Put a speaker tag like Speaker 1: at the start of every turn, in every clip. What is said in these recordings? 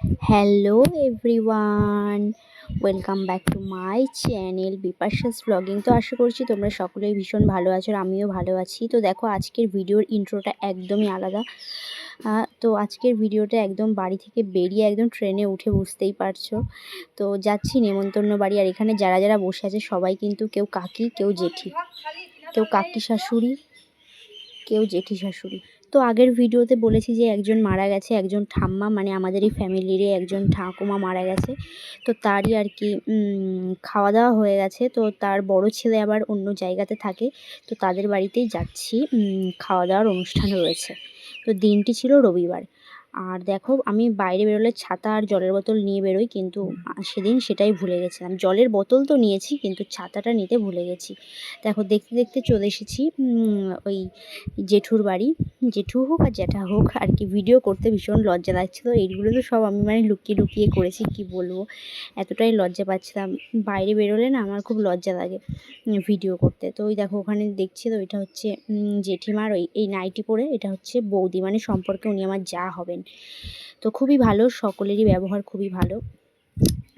Speaker 1: Hello everyone welcome back to my channel Bipasha's blogging তো আশা করছি তোমরা সকলেই ভীষণ ভালো আছো আমিও ভালো আছি। তো দেখো, আজকের ভিডিওর ইন্ট্রোটা একদমই আলাদা। তো আজকের ভিডিওটা একদম বাড়ি থেকে বেরিয়ে একদম ট্রেনে উঠে বুঝতেই পারছ। তো যাচ্ছি নেমন্তন্ন বাড়ি আর এখানে যারা যারা বসে আছে, সবাই কিন্তু কেউ কাকি, কেউ জেঠি। কেউ কাকি শাশুড়ি, কেউ জেঠি শাশুড়ি। তো আগের ভিডিওতে বলেছি যে একজন মারা গেছে, একজন ঠাম্মা মানে আমাদের এই ফ্যামিলিরই একজন ঠাকুমা মারা গেছে। তো তারই আর কি খাওয়া দাওয়া হয়ে গেছে। তো তার বড় ছেলে আবার অন্য জায়গাতে থাকে। তো তাদের বাড়িতেই যাচ্ছি খাওয়া দাওয়ার অনুষ্ঠান রয়েছে। তো দিনটি ছিল রবিবার। আর দেখো, আমি বাইরে বেরোলে ছাতা আর জলের বোতল নিয়ে বেরোই, কিন্তু সেদিন সেটাই ভুলে গেছিলাম। জলের বোতল তো নিয়েছি, কিন্তু ছাতাটা নিতে ভুলে গেছি। দেখো, দেখতে দেখতে চলে এসেছি ওই জেঠুর বাড়ি। জেঠু হোক আর জ্যাঠা হোক, আর কি ভিডিও করতে ভীষণ লজ্জা লাগছিল। এইগুলো তো সব আমি মানে লুকিয়ে লুকিয়ে করেছি, কি বলব? এতটাই লজ্জা পাচ্ছিলাম। বাইরে বেরোলে না আমার খুব লজ্জা লাগে ভিডিও করতে। তো ওই দেখো, ওখানে দেখছি তো, এটা হচ্ছে জেঠিমার ওই, এই নাইটি পরে, এটা হচ্ছে বৌদি। মানে সম্পর্কে উনি আমার যা হবেন। তো খুবই ভালো, সকলেরই ব্যবহার খুবই ভালো।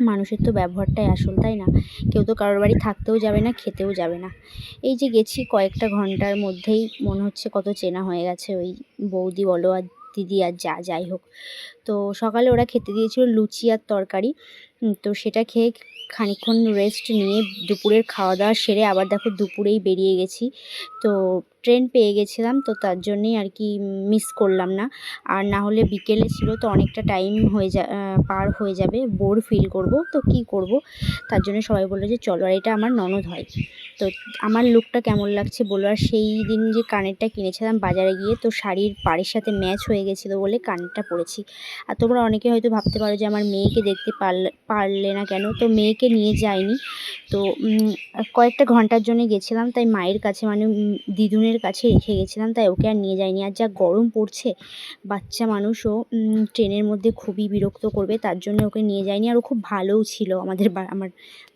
Speaker 1: মানুষের তো ব্যবহারটাই আসল, তাই না? কেউ তো কারোর বাড়ি থাকতেও যাবে না, খেতেও যাবে না। এই যে গেছি কয়েকটা ঘণ্টার মধ্যেই, মনে হচ্ছে কত চেনা হয়ে গেছে ওই বৌদি বলো আর দিদি আর যা, যাই হোক। তো সকালে ওরা খেতে দিয়েছিল লুচি আর তরকারি। তো সেটা খেয়ে খানিকক্ষণ রেস্ট নিয়ে দুপুরের খাওয়া দাওয়া সেরে আবার দেখো দুপুরেই বেরিয়ে গেছি। তো ট্রেন পেয়ে গেছিলাম তো তার জন্যেই আর কি মিস করলাম না। আর না হলে বিকেলে ছিল তো অনেকটা টাইম হয়ে যা পার হয়ে যাবে বোর ফিল করব তো কি করব? তার জন্য সবাই বলল যে চলো আর এটা আমার ননদ হয়। তো আমার লুকটা কেমন লাগছে বলো? আর সেই দিন যে কানেরটা কিনেছিলাম বাজারে গিয়ে তো শাড়ির পাড়ের সাথে ম্যাচ হয়ে গেছিল বলে কানেরটা পরেছি। আর তোমরা অনেকে হয়তো ভাবতে পারো যে আমার মেয়েকে দেখতে পারলে পারলে না কেন? তো মেয়েকে নিয়ে যাইনি। তো কয়েকটা ঘণ্টার জন্য গেছিলাম তাই মায়ের কাছে মানে উম, দিদুনের কাছে রেখে গেছিলাম, তাই ওকে আর নিয়ে যায়নি আর যা গরম পড়ছে, বাচ্চা মানুষও ট্রেনের মধ্যে খুবই বিরক্ত করবে, তার জন্য ওকে নিয়ে যায়নি আর ও খুব ভালোও ছিল আমাদের আমার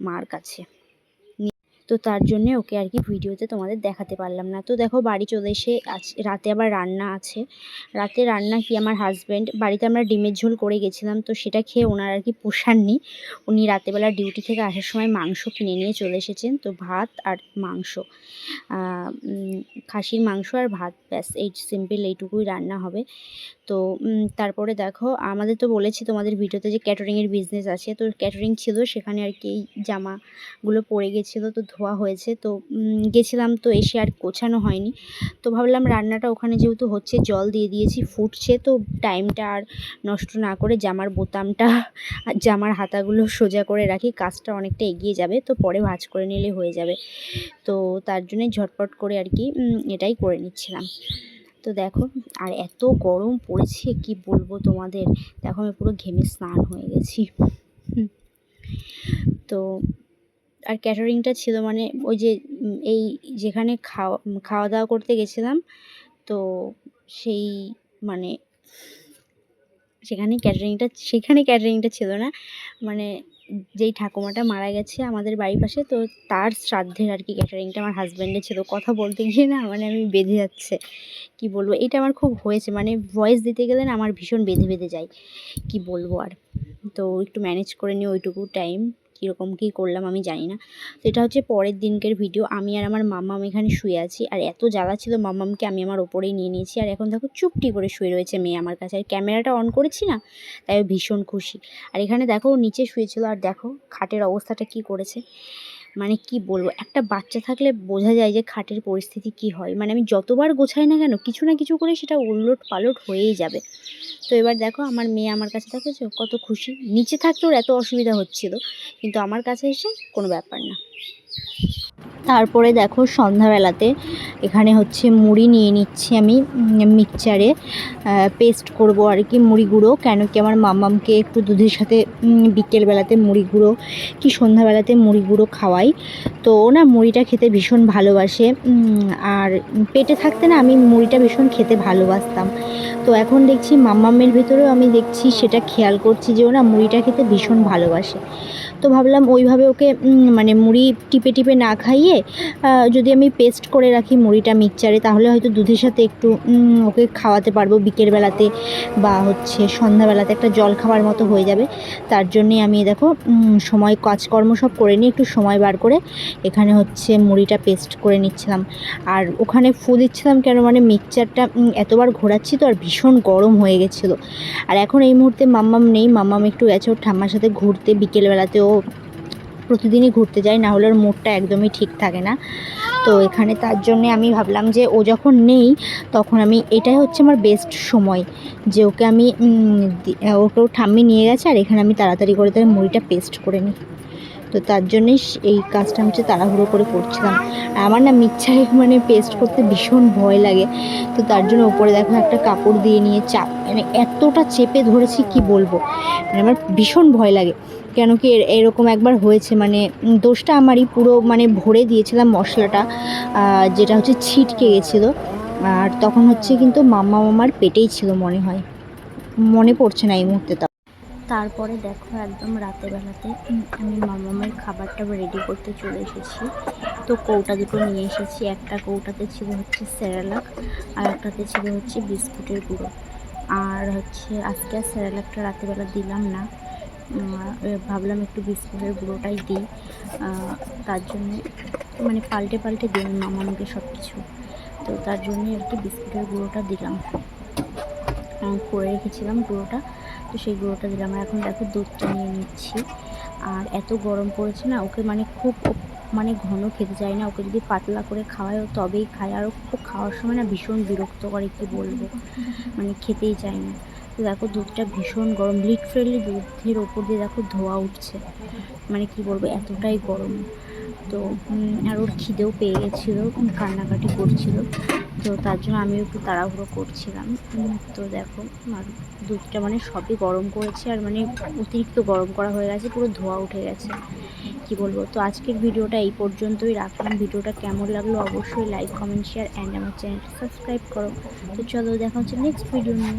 Speaker 1: মার কাছে। তো তার জন্যে ওকে আর কি ভিডিওতে তোমাদের দেখাতে পারলাম না। তো দেখো বাড়ি চলে এসে রাতে আবার রান্না আছে। রাতে রান্না কি আমার হাজব্যান্ড বাড়িতে আমরা ডিমের ঝোল করে গেছিলাম তো সেটা খেয়ে ওনার আর কি পোষাননি উনি রাতেবেলা ডিউটি থেকে আসার সময় মাংস কিনে নিয়ে চলে এসেছেন তো ভাত আর মাংস। খাসির মাংস আর ভাত ব্যাস, এই সিম্পল এইটুকুই রান্না হবে। তো তারপরে দেখো আমাদের তো বলেছি তোমাদের ভিডিওতে যে ক্যাটারিংয়ের বিজনেস আছে। তো ক্যাটারিং ছিল সেখানে আর কি এই জামাগুলো পড়ে গেছিল তো ধোয়া হয়েছে। তো গেছিলাম তো এসে আর গোছানো হয়নি। তো ভাবলাম রান্নাটা ওখানে যেহেতু হচ্ছে জল দিয়ে দিয়েছি, ফুটছে, তো টাইমটা আর নষ্ট না করে জামার বোতামটা আর জামার হাতাগুলো সোজা করে রাখি, কাজটা অনেকটা এগিয়ে যাবে, তো পরে ভাঁজ করে নিলে হয়ে যাবে। তো তার জন্যে ঝটপট করে আর কি এটাই করে নিচ্ছিলাম। তো দেখো, আর এত গরম পড়েছে, কি বলব তোমাদের? দেখো আমি পুরো ঘেমে স্নান হয়ে গেছি। তো আর ক্যাটারিংটা ছিল মানে ওই যে এই যেখানে খাওয়া খাওয়া দাওয়া করতে গেছিলাম, তো সেই মানে সেখানে ক্যাটারিংটা সেখানে ক্যাটারিংটা ছিল না। মানে যেই ঠাকুমাটা মারা গেছে আমাদের বাড়ির পাশে, তো তার শ্রাদ্ধের আর কি ক্যাটারিংটা আমার হাজব্যান্ডের ছিল। কথা বলতে গিয়ে না মানে আমি বেঁধে যাচ্ছে। কি বলব? এটা আমার খুব হয়েছে। মানে ভয়েস দিতে গেলে না আমার ভীষণ বেঁধে বেঁধে যায়। কি বলব আর? তো একটু ম্যানেজ করে নিই ওইটুকু টাইম কীরকম কী করলাম আমি জানি না। এটা হচ্ছে পরের দিনকের ভিডিও আমি আর আমার মাম্মাম এখানে শুয়ে আছি। আর এত জ্বালা ছিল মাম্মামকে আমি আমার ওপরেই নিয়ে নিয়েছি। আর এখন দেখো চুপটি করে শুয়ে রয়েছে মেয়ে আমার কাছে। আর ক্যামেরাটা অন করেছি না, তাই ভীষণ খুশি। আর এখানে দেখো নিচে শুয়েছিল। আর দেখো খাটের অবস্থাটা কি করেছে। মানে কি বলব, একটা বাচ্চা থাকলে বোঝা যায় যে খাটের পরিস্থিতি কি হয়। মানে আমি যতবার গোছাই না কেন, কিছু না কিছু করে সেটা উলট পালট হয়েই যাবে। তো এবার দেখো, আমার মেয়ে আমার কাছে দেখেছ কত খুশি। নিচে থাকতে ওর এত অসুবিধা হচ্ছিল, কিন্তু আমার কাছে এসে কোনো ব্যাপার না। তারপরে দেখো সন্ধ্যাবেলাতে এখানে হচ্ছে মুড়ি নিয়ে নিচ্ছি আমি মিক্সচারে। পেস্ট করব আর কি মুড়ি গুঁড়ো, কেন কি আমার মাম্মামকে একটু দুধের সাথে বিকেলবেলাতে মুড়ি গুঁড়ো, কি সন্ধ্যাবেলাতে মুড়ি গুঁড়ো খাওয়াই। তো না মুড়িটা খেতে ভীষণ ভালোবাসে আর পেটে থাকতে না আমি মুড়িটা ভীষণ খেতে ভালোবাসতাম। তো এখন দেখছি মাম্মামের ভেতরেও আমি দেখছি সেটা খেয়াল করছি যে ও না মুড়িটা খেতে ভীষণ ভালোবাসে। তো ভাবলাম ওইভাবে ওকে মানে মুড়ি টিপে টিপে না খাইয়ে যদি আমি পেস্ট করে রাখি মুড়িটা মিক্সচারে তাহলে হয়তো দুধের সাথে একটু ওকে খাওয়াতে পারব বিকেলবেলাতে বা হচ্ছে সন্ধ্যাবেলাতে একটা জল খাওয়ার মতো হয়ে যাবে। তার জন্যে আমি দেখো সময় কাজকর্ম সব করে নিয়ে একটু সময় বার করে এখানে হচ্ছে মুড়িটা পেস্ট করে নিচ্ছিলাম। আর ওখানে ফু দিচ্ছিলাম কেন? মানে মিক্সচারটা এতবার ঘোরাচ্ছি তো আর ভীষণ গরম হয়ে গেছিল। আর এখন এই মুহূর্তে মাম্মাম নেই, মাম্মাম একটু গেছে, ওর ঠাম্মার সাথে ঘুরতে বিকেলবেলাতে ও প্রতিদিনই ঘুরতে যাই, না হলে ওর মুডটা একদমই ঠিক থাকে না। তো এখানে তার জন্যে আমি ভাবলাম যে ও যখন নেই, তখন আমি, এটাই হচ্ছে আমার বেস্ট সময়। যে ওকে আমি ওকেও ঠাম্মি নিয়ে গেছে, আর এখানে আমি তাড়াতাড়ি করে তার মুড়িটা পেস্ট করে নিই। তো তার জন্যই এই কাজটা আমি হচ্ছে তাড়াহুড়ো করে করছিলাম। আমার না মিক্সচারে মানে পেস্ট করতে ভীষণ ভয় লাগে। তো তার জন্য ওপরে দেখো একটা কাপড় দিয়ে নিয়ে চাপ মানে এতটা চেপে ধরেছি কি বলব? মানে আমার ভীষণ ভয় লাগে। কেন কি এর- এরকম একবার হয়েছে মানে দোষটা আমারই পুরো মানে ভরে দিয়েছিলাম মশলাটা যেটা হচ্ছে ছিটকে গেছিল। আর তখন হচ্ছে কিন্তু মাম্মা মামার পেটেই ছিল মনে হয়। মনে পড়ছে না এই মুহূর্তে তারপরে দেখো একদম রাতের বেলাতে উম, আমি মামামের খাবারটা রেডি করতে চলে এসেছি। তো কৌটা দুটো নিয়ে এসেছি। একটা কৌটাতে ছিল হচ্ছে স্যারালাক আর একটাতে ছিল হচ্ছে বিস্কুটের গুঁড়ো। আর হচ্ছে আজকে আর স্যারালাকটা রাতেরবেলা দিলাম না। ভাবলাম একটু বিস্কুটের গুঁড়োটাই দিই। তার জন্যে মানে পাল্টে পাল্টে দিই আমি মামামকে সব কিছু তো তার জন্যে আর কি বিস্কুটের গুঁড়োটা দিলাম। করে রেখেছিলাম গুঁড়োটা। তো সেই গুঁড়োটা দিলাম। আর এখন দেখো দুধটা নিয়ে নিচ্ছি। আর এত গরম পড়েছে না, ওকে মানে খুব মানে ঘন খেতে চায় না। ওকে যদি পাতলা করে খাওয়ায় ও তবেই খায়। আর খুব খাওয়ার সময় না ভীষণ বিরক্ত করে কী বলব। মানে খেতেই চায় না। তো দেখো দুধটা ভীষণ গরম। লিট ফ্রেন্ডলি দুধের ওপর দিয়ে দেখো ধোয়া উঠছে। মানে কি বলব, এতটাই গরম। তো আর ওর খিদেও পেয়ে গেছিল কান্নাকাটি করছিল। তো তার জন্য আমিও একটু তাড়াহুড়ো করছিলাম। তো দেখো, আর দুধটা মানে সবই গরম করেছে, আর মানে অতিরিক্ত গরম করা হয়ে গেছে, পুরো ধোয়া উঠে গেছে। কি বলব? তো আজকের ভিডিওটা এই পর্যন্তই, রাখলাম। ভিডিওটা কেমন লাগল অবশ্যই লাইক, কমেন্ট শেয়ার অ্যান্ড আমার চ্যানেলটা সাবস্ক্রাইব করো। তো চলো, দেখা হচ্ছে নেক্সট ভিডিও নিয়ে।